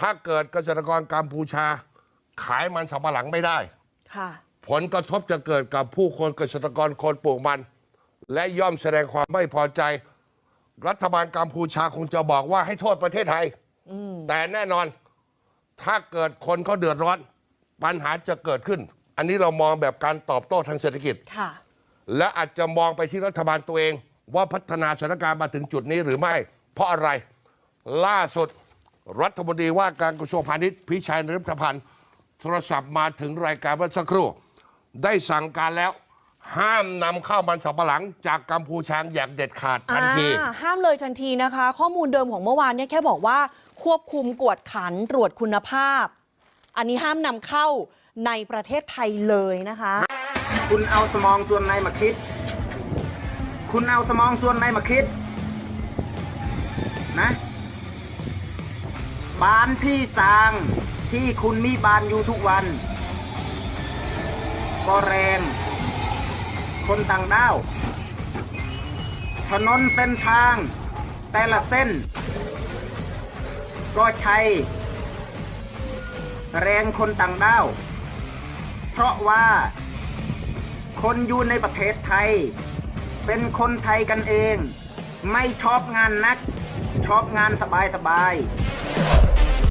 ถ้าเกิดเกษตรกรกัมพูชา ขายมันสำปะหลังไม่ได้ ค่ะ ผลกระทบจะเกิดกับผู้คนเกษตรกรคนปลูกมัน และย่อมแสดงความไม่พอใจ รัฐบาลกัมพูชาคงจะบอกว่าให้โทษประเทศไทย แต่แน่นอนถ้าเกิดคนเขาเดือดร้อน ปัญหาจะเกิดขึ้น อันนี้เรามองแบบการตอบโต้ทางเศรษฐกิจ ค่ะ และอาจจะมองไปที่รัฐบาลตัวเอง ว่าพัฒนาสถานการณ์มาถึงจุดนี้หรือไม่ เพราะอะไร ล่าสุด รัฐมนตรีว่าการกระทรวงพาณิชย์พิชัยนริพพันธ์โทรศัพท์มาถึงรายการเมื่อสักครู่ ได้สั่งการแล้ว ห้ามนำเข้ามันสำปะหลัง จากกัมพูชาอย่างเด็ดขาดทันที อ่าห้ามเลยทันทีนะคะ ข้อมูลเดิมของเมื่อวานเนี่ยแค่บอกว่า ควบคุมกวดขันตรวจคุณภาพ อันนี้ห้ามนำเข้าในประเทศไทยเลยนะคะ คุณเอาสมองส่วนไหนมาคิด คุณเอาสมองส่วนไหนมาคิด นะ บ้านที่สร้างที่คุณมีบ้านอยู่ทุกวัน ก็แรง คนต่างด้าว ถนนเส้นทาง แต่ละเส้น ก็ใช้แรงคนต่างด้าว เพราะว่า คนอยู่ในประเทศไทย เป็นคนไทยกันเอง ไม่ชอบงานนัก ชอบงานสบายสบาย